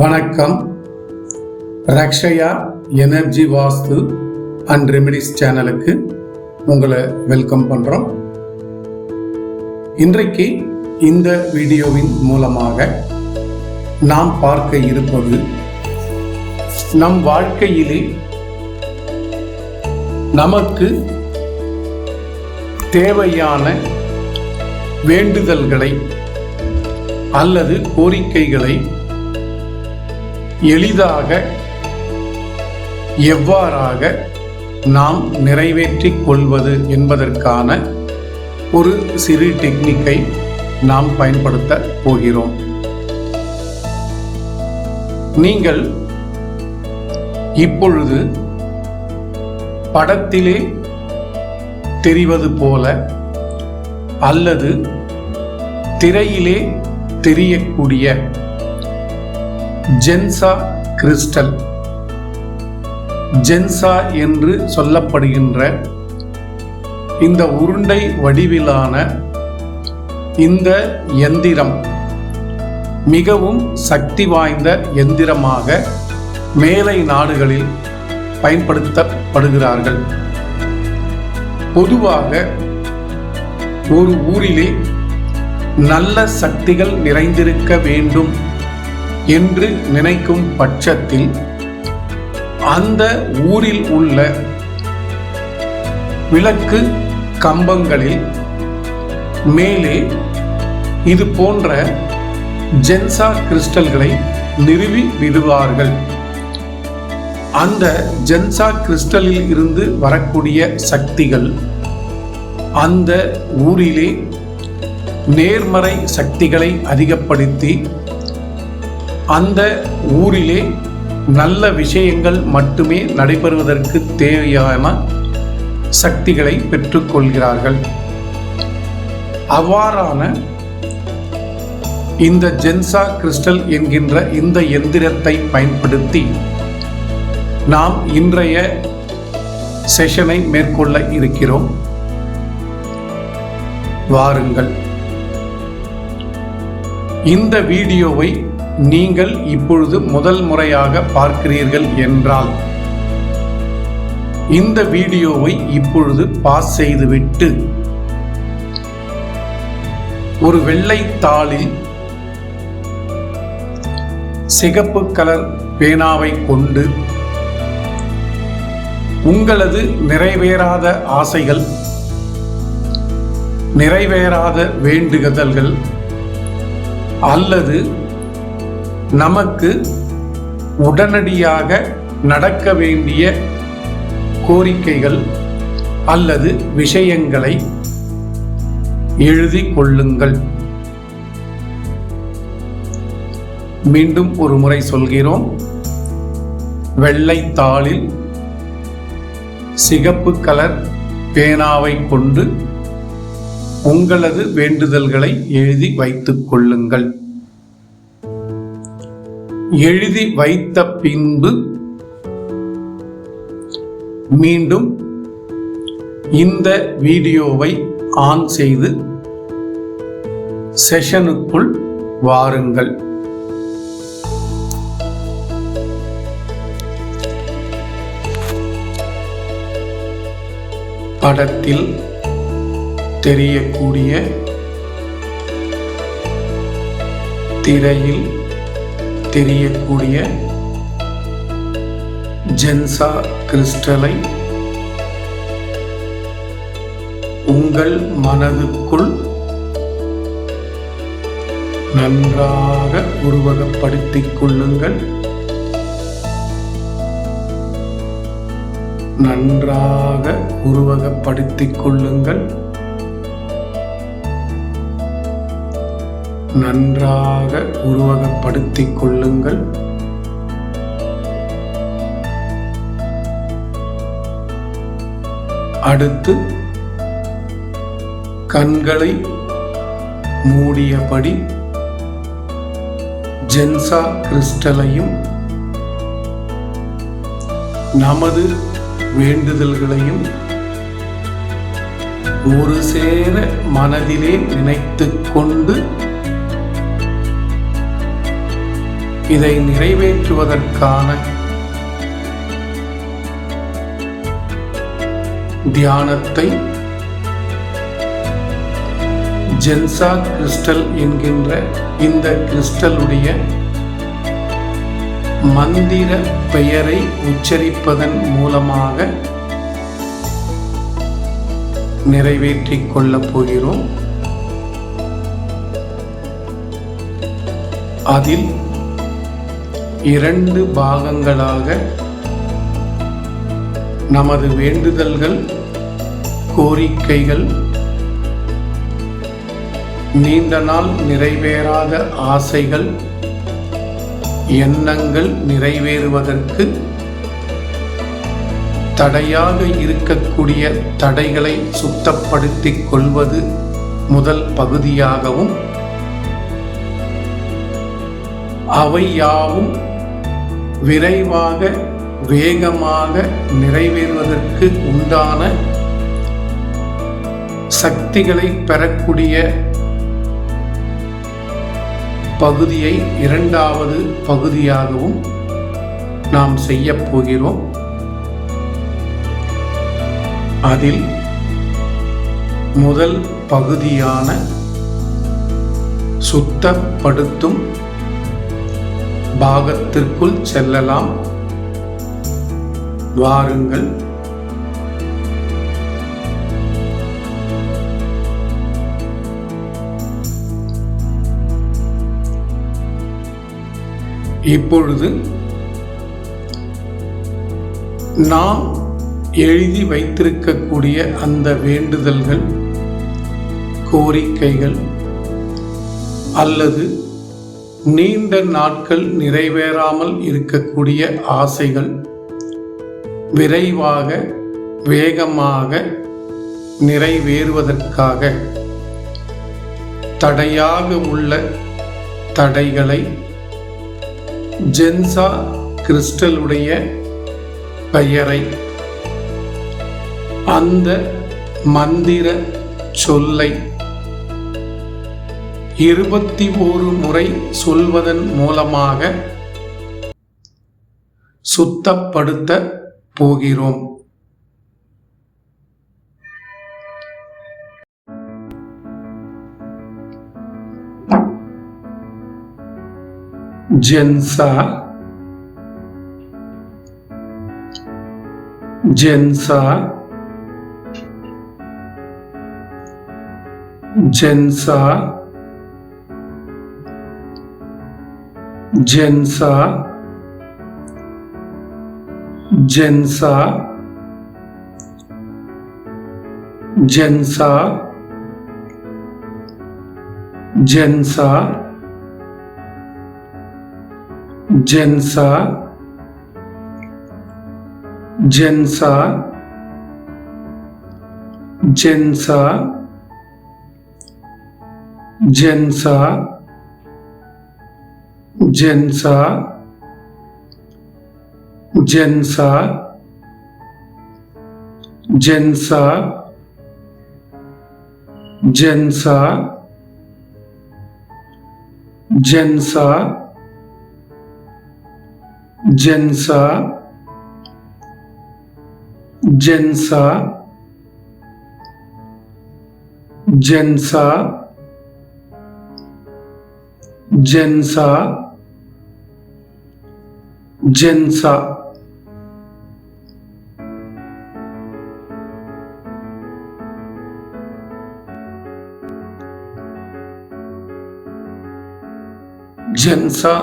வணக்கம். Rakshaya energy Vastu and remedies சேனலுக்கு உங்களை வெல்கம் பண்ணுறோம் இன்றைக்கு இந்த வீடியோவின் மூலமாக நாம் பார்க்க இருப்பது நம் வாழ்க்கையிலே நமக்கு தேவையான வேண்டுதல்களை அல்லது கோரிக்கைகளை எளிதாக எவ்வாறாக நாம் நிறைவேற்றிக் கொள்வது என்பதற்கான ஒரு சிறு டெக்னிக்கை நாம் பயன்படுத்த போகிறோம். நீங்கள் இப்பொழுது படத்திலே தெரிவது போல அல்லது திரையிலே தெரியக்கூடிய ஜென்சா கிறிஸ்டல். ஜென்சா என்று சொல்லப்படுகின்ற இந்த உருண்டை வடிவிலான இந்த எந்திரம் மிகவும் சக்தி வாய்ந்த எந்திரமாக மேலை நாடுகளில் பயன்படுத்தப்படுகிறார்கள். பொதுவாக ஒரு ஊரிலே நல்ல சக்திகள் நிறைந்திருக்க வேண்டும் என்று நினைக்கும் பட்சத்தில் அந்த ஊரில் உள்ள விளக்கு கம்பங்களில் மேலே இது போன்ற ஜென்சா கிறிஸ்டல்களை நிறுவி விடுவார்கள். அந்த ஜென்சா கிறிஸ்டலில் இருந்து வரக்கூடிய சக்திகள் அந்த ஊரிலே நேர்மறை சக்திகளை அதிகப்படுத்தி அந்த ஊரிலே நல்ல விஷயங்கள் மட்டுமே நடைபெறுவதற்கு தேவையான சக்திகளை பெற்றுக்கொள்கிறார்கள். அவ்வாறான இந்த ஜென்சா கிறிஸ்டல் என்கின்ற இந்த எந்திரத்தை பயன்படுத்தி நாம் இன்றைய செஷனை மேற்கொள்ள இருக்கிறோம். வாருங்கள். இந்த வீடியோவை நீங்கள் இப்பொழுது முதல் முறையாக பார்க்கிறீர்கள் என்றால் இந்த வீடியோவை இப்பொழுது பாஸ் செய்துவிட்டு ஒரு வெள்ளை தாளில் சிகப்பு கலர் பேனாவை கொண்டு உங்களது நிறைவேறாத ஆசைகள் நிறைவேறாத வேண்டுகதல்கள் அல்லது நமக்கு உடனடியாக நடக்க வேண்டிய கோரிக்கைகள் அல்லது விஷயங்களை எழுதி கொள்ளுங்கள். மீண்டும் ஒரு முறை சொல்கிறோம். வெள்ளைத்தாளில் சிகப்பு கலர் பேனாவை கொண்டு உங்களது வேண்டுதல்களை எழுதி வைத்துக் கொள்ளுங்கள். எழுதி வைத்த பின்பு மீண்டும் இந்த வீடியோவை ஆன் செய்து செஷனுக்குள் வாருங்கள். படத்தில் தெரியக்கூடிய திரையில் தெரியக்கூடிய ஜென்சா கிறிஸ்டலை உங்கள் மனதுக்குள் நன்றாக உருவகப்படுத்திக் கொள்ளுங்கள். நன்றாக உருவகப்படுத்திக் கொள்ளுங்கள். நன்றாக உருவகப்படுத்திக் கொள்ளுங்கள். அடுத்து கண்களை மூடியபடி ஜென்சா கிறிஸ்டலையும் நமது வேண்டுதல்களையும் ஒரு சேர மனதிலே நினைத்துக் கொண்டு இதை நிறைவேற்றுவதற்கான தியானத்தை ஜென்சா கிறிஸ்டல் என்கின்ற இந்த கிறிஸ்டலுடைய மந்திர பெயரை உச்சரிப்பதன் மூலமாக நிறைவேற்றிக் கொள்ளப் போகிறோம். அதில் இரண்டு பாகங்களாக நமது வேண்டுதல்கள் கோரிக்கைகள் நீண்ட நாள் நிறைவேறாத ஆசைகள் எண்ணங்கள் நிறைவேறுவதற்கு தடையாக இருக்கக்கூடிய தடைகளை சுத்தப்படுத்திக் கொள்வது முதல் பகுதியாகவும் அவை யாவும் விரைவாக வேகமாக நிறைவேறுவதற்கு உண்டான சக்திகளை பெறக்கூடிய பகுதியை இரண்டாவது பகுதியாகவும் நாம் செய்ய போகிறோம். அதில் முதல் பகுதியான சுத்தப்படுத்தும் பாகத்திற்குள் செல்லலாம். வாருங்கள். இப்பொழுது நாம் எழுதி வைத்திருக்கக்கூடிய அந்த வேண்டுதல்கள் கோரிக்கைகள் அல்லது நீண்ட நாட்கள் நிறைவேறாமல் இருக்கக்கூடிய ஆசைகள் விரைவாக வேகமாக நிறைவேறுவதற்காக தடையாக உள்ள தடைகளை ஜென்சா கிறிஸ்டலுடைய பெயரை அந்த மந்திர சொல்லை இருபத்தி ஓரு முறை சொல்வதன் மூலமாக சுத்தப்படுத்த போகிறோம். ஜென்சா. ஜென்சா. ஜென்சா. ஜென்சா ஜென்சா ஜென்சா ஜென்சா ஜென்சா ஜென்சா ஜென்சா ஜென்சா ஜென்சா ஜென்சா ஜென்சா ஜென்சா ஜென்சா ஜென்சா ஜென்சா ஜென்சா ஜென்சா ஜென்சா ஜென்சா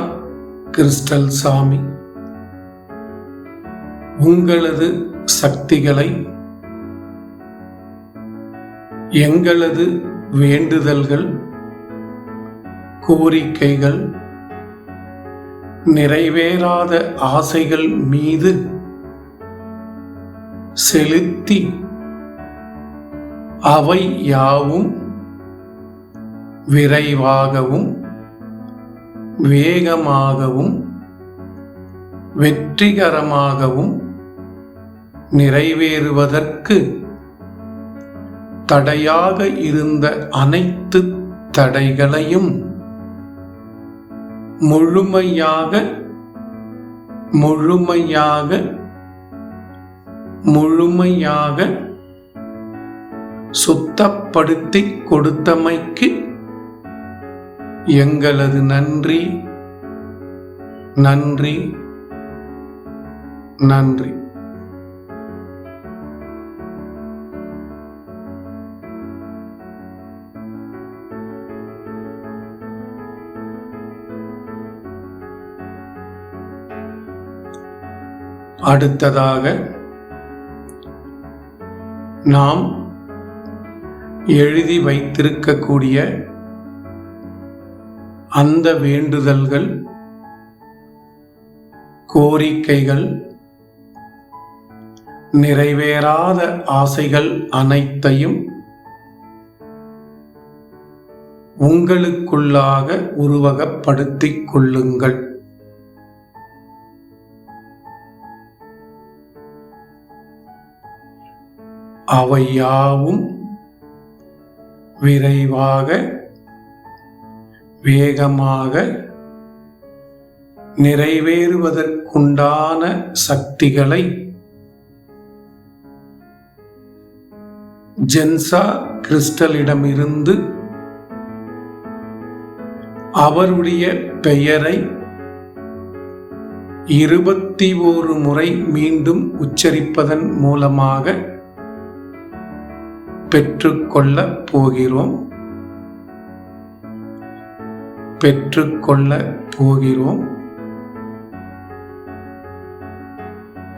கிறிஸ்டல் சாமி உங்களது சக்திகளை எங்களது வேண்டுதல்கள் கோரிக்கைகள் நிறைவேறாத ஆசைகள் மீது செலுத்தி அவை யாவும் விரைவாகவும் வேகமாகவும் வெற்றிகரமாகவும் நிறைவேறுவதற்கு தடையாக இருந்த அனைத்து தடைகளையும் முழுமையாக முழுமையாக முழுமையாக சுத்தப்படுத்தி கொடுத்தமைக்கு எங்களது நன்றி நன்றி நன்றி. அடுத்ததாக நாம் எழுதி வைத்திருக்கக்கூடிய அந்த வேண்டுதல்கள் கோரிக்கைகள் நிறைவேறாத ஆசைகள் அனைத்தையும் உங்களுக்குள்ளாக உருவகப்படுத்திக் கொள்ளுங்கள். அவையாவும் விரைவாக வேகமாக நிறைவேறுவதற்குண்டான சக்திகளை ஜென்சா கிறிஸ்டலிடமிருந்து அவருடைய பெயரை இருபத்தி ஓரு முறை மீண்டும் உச்சரிப்பதன் மூலமாக பெற்றுக்கொள்ள போகிறோம் பெற்றுக்கொள்ள போகிறோம்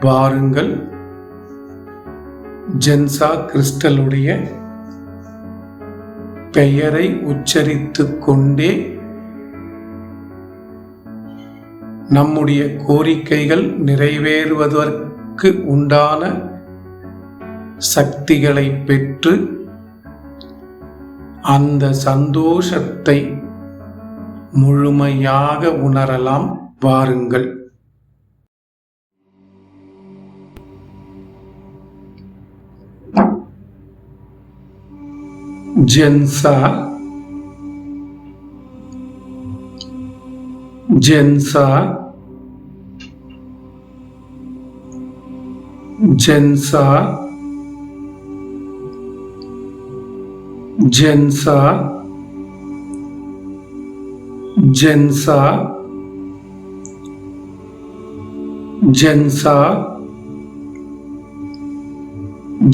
வாருங்கள். ஜென்சா கிறிஸ்டலுடைய பெயரை உச்சரித்து கொண்டே நம்முடைய கோரிக்கைகள் நிறைவேறுவதற்கு உண்டான சக்திகளை பெற்று அந்த சந்தோஷத்தை முழுமையாக உணரலாம் வாருங்கள். ஜென்சா ஜென்சா ஜென்சா. ஜென்சா ஜென்சா ஜென்சா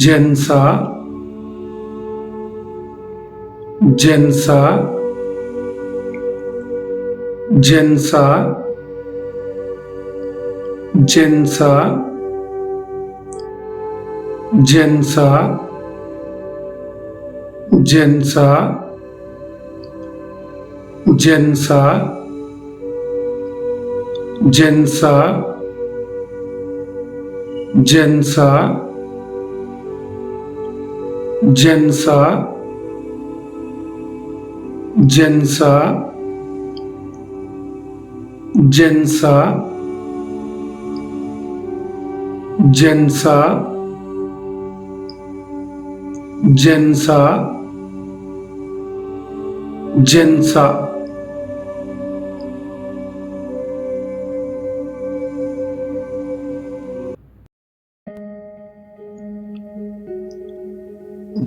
ஜென்சா ஜென்சா ஜென்சா ஜென்சா ஜென்சா ஜென்சா ஜென்சா ஜென்சா ஜென்சா ஜென்சா ஜென்சா ஜென்சா ஜென்சா ஜென்சா ஜென்சா.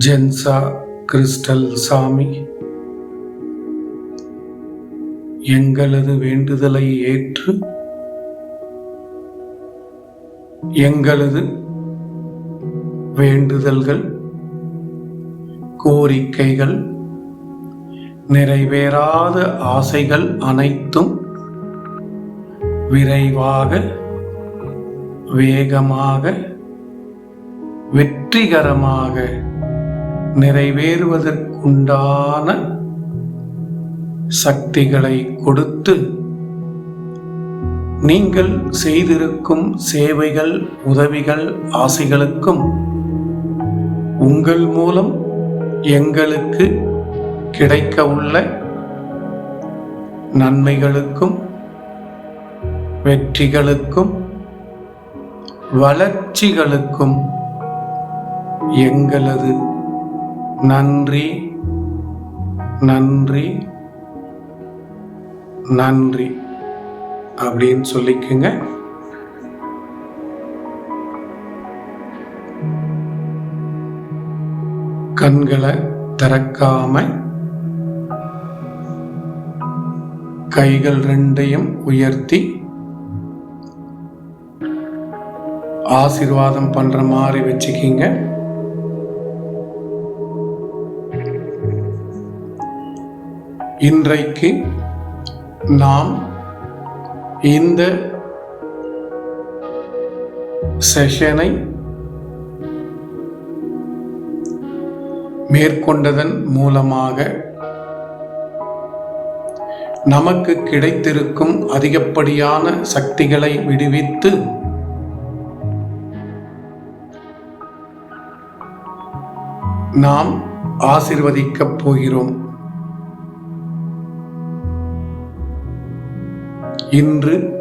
ஜென்சா கிறிஸ்டல் சாமி. எங்களது வேண்டுதலை ஏற்று எங்களது வேண்டுதல்கள் கோரிக்கைகள் நிறைவேறாத ஆசைகள் அனைத்தும் விரைவாக வேகமாக வெற்றிகரமாக நிறைவேறுவதற்குண்டான சக்திகளை கொடுத்து நீங்கள் செய்திருக்கும் சேவைகள் உதவிகள் ஆசைகளுக்கும் உங்கள் மூலம் எங்களுக்கு கிடைக்க உள்ள நன்மைகளுக்கும் வெற்றிகளுக்கும் வளர்ச்சிகளுக்கும் எங்களது நன்றி நன்றி நன்றி அப்படின்னு சொல்லிக்குங்க. கண்களை திறக்காமல் கைகள் ரெண்டையும் உயர்த்தி ஆசிர்வாதம் பண்ற மாதிரி வச்சுக்கிங்க. இன்றைக்கு நாம் இந்த செஷனை மேற்கொண்டதன் மூலமாக நமக்கு கிடைத்திருக்கும் அதிகப்படியான சக்திகளை விடுவித்து நாம் ஆசிர்வதிக்கப் போகிறோம். இன்று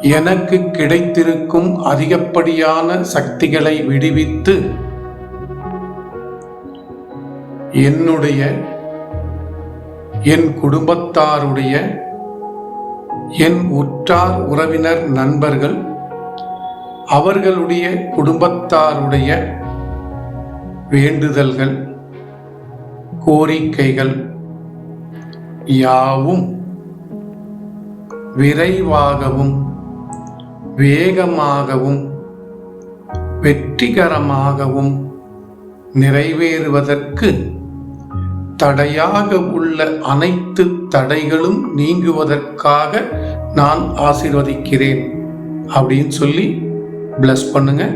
எனக்கு கிடைத்திருக்கும் அதிகப்படியான சக்திகளை விடுவித்து என்னுடைய என் குடும்பத்தாருடைய என் உற்றார் உறவினர் நண்பர்கள் அவர்களுடைய குடும்பத்தாருடைய வேண்டுதல்கள் கோரிக்கைகள் யாவும் விரைவாகவும் வேகமாகவும் வெற்றிகரமாகவும் நிறைவேறுவதற்கு தடையாக உள்ள அனைத்து தடைகளும் நீங்குவதற்காக நான் ஆசிர்வதிக்கிறேன் அப்படின்னு சொல்லி பிளஸ் பண்ணுங்கள்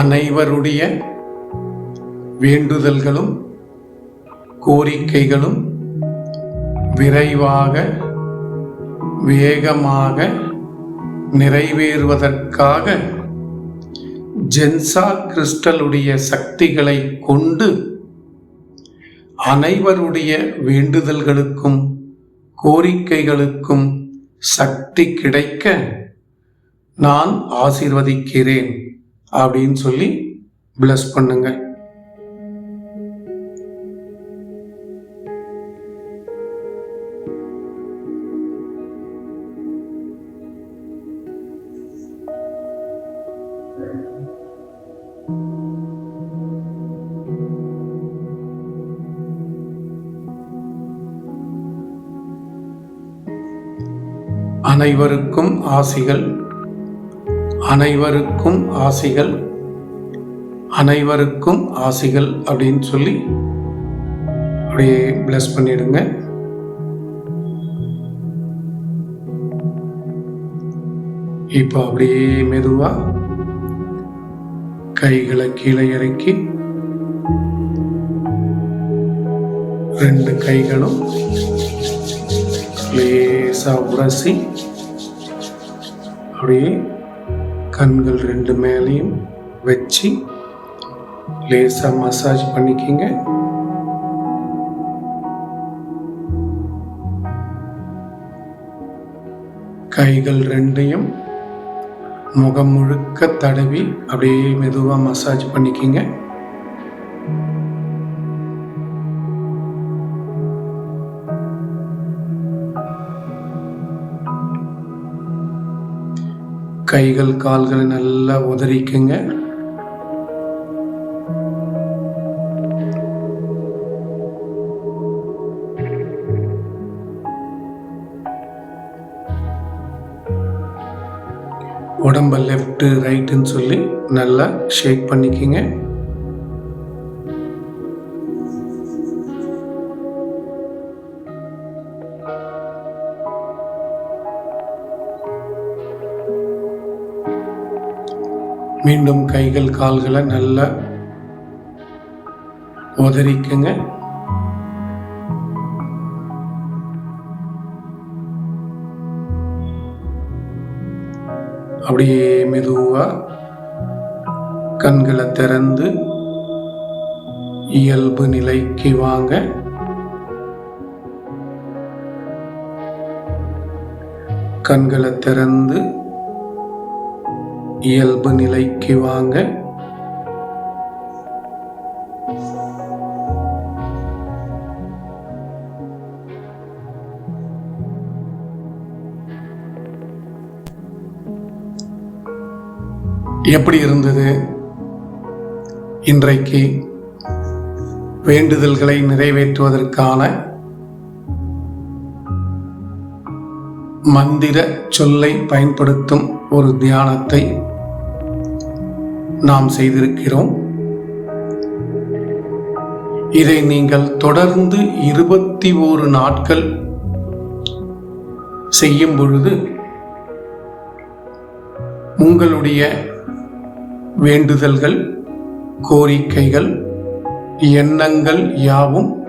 அனைவருடைய வேண்டுதல்களும் கோரிக்கைகளும் விரைவாக வேகமாக நிறைவேறுவதற்காக ஜென்சா கிறிஸ்டலுடைய சக்திகளை கொண்டு அனைவருடைய வேண்டுதல்களுக்கும் கோரிக்கைகளுக்கும் சக்தி கிடைக்க நான் ஆசிர்வதிக்கிறேன். அப்படின்னு சொல்லி பிளஸ் பண்ணுங்க. அனைவருக்கும் ஆசிகள். அனைவருக்கும் ஆசிகள் அனைவருக்கும் ஆசிகள் அப்படின்னு சொல்லி அப்படியே பிளஸ் பண்ணிடுங்க. இப்போ அப்படியே மெதுவா கைகளை கீழே இறக்கி ரெண்டு கைகளும் லேசாக உரசி அப்படியே கண்கள் ரெண்டு மேலேயும் வச்சு லேசாக மசாஜ் பண்ணிக்கிங்க. கைகள் ரெண்டையும் முகம் முழுக்க தடவி அப்படியே மெதுவாக மசாஜ் பண்ணிக்கிங்க. கைகள் கால்களை நல்லா உதறிக்குங்க. உடம்ப லெஃப்ட்டு ரைட்டுன்னு சொல்லி நல்லா ஷேக் பண்ணிக்கிங்க. மீண்டும் கைகள் கால்களை நல்லா உதறிக்குங்க. அப்படியே மெதுவாக கண்களை திறந்து இயல்பு நிலைக்கு வாங்க. கண்களை திறந்து இயல்பு நிலைக்கு வாங்க. எப்படி இருந்தது? இன்றைக்கு வேண்டுதல்களை நிறைவேற்றுவதற்கான மந்திர சொல்லை பயன்படுத்தும் ஒரு தியானத்தை நாம் செய்திருக்கிறோம். இதை நீங்கள் தொடர்ந்து இருபத்தி ஓரு நாட்கள் செய்யும் பொழுது உங்களுடைய வேண்டுதல்கள் கோரிக்கைகள் எண்ணங்கள் யாவும்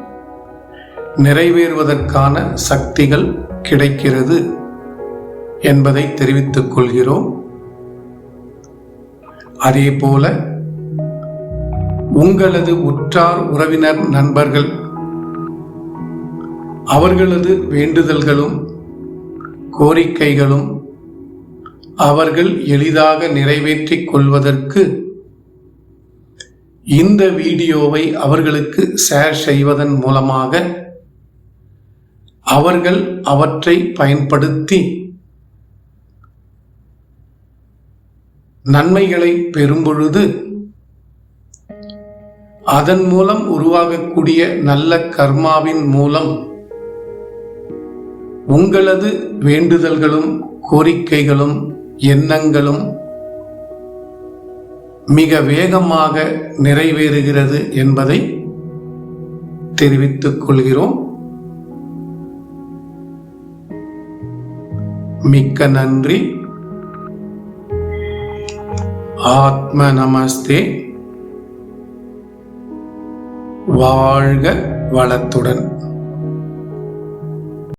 நிறைவேறுவதற்கான சக்திகள் கிடைக்கிறது என்பதை தெரிவித்துக் கொள்கிறோம். அதே போல உங்களது உற்றார் உறவினர் நண்பர்கள் அவர்களது வேண்டுதல்களும் கோரிக்கைகளும் அவர்கள் எளிதாக நிறைவேற்றிக் கொள்வதற்கு இந்த வீடியோவை அவர்களுக்கு ஷேர் செய்வதன் மூலமாக அவர்கள் அவற்றை பயன்படுத்தி நன்மைகளை பெறும்பொழுது அதன் மூலம் உருவாகக்கூடிய நல்ல கர்மாவின் மூலம் உங்களது வேண்டுதல்களும் கோரிக்கைகளும் எண்ணங்களும் மிக வேகமாக நிறைவேறுகிறது என்பதை தெரிவித்துக் கொள்கிறோம். மிக்க நன்றி. ஆத்ம நமஸ்தே வாழ்க வளத்துடன்.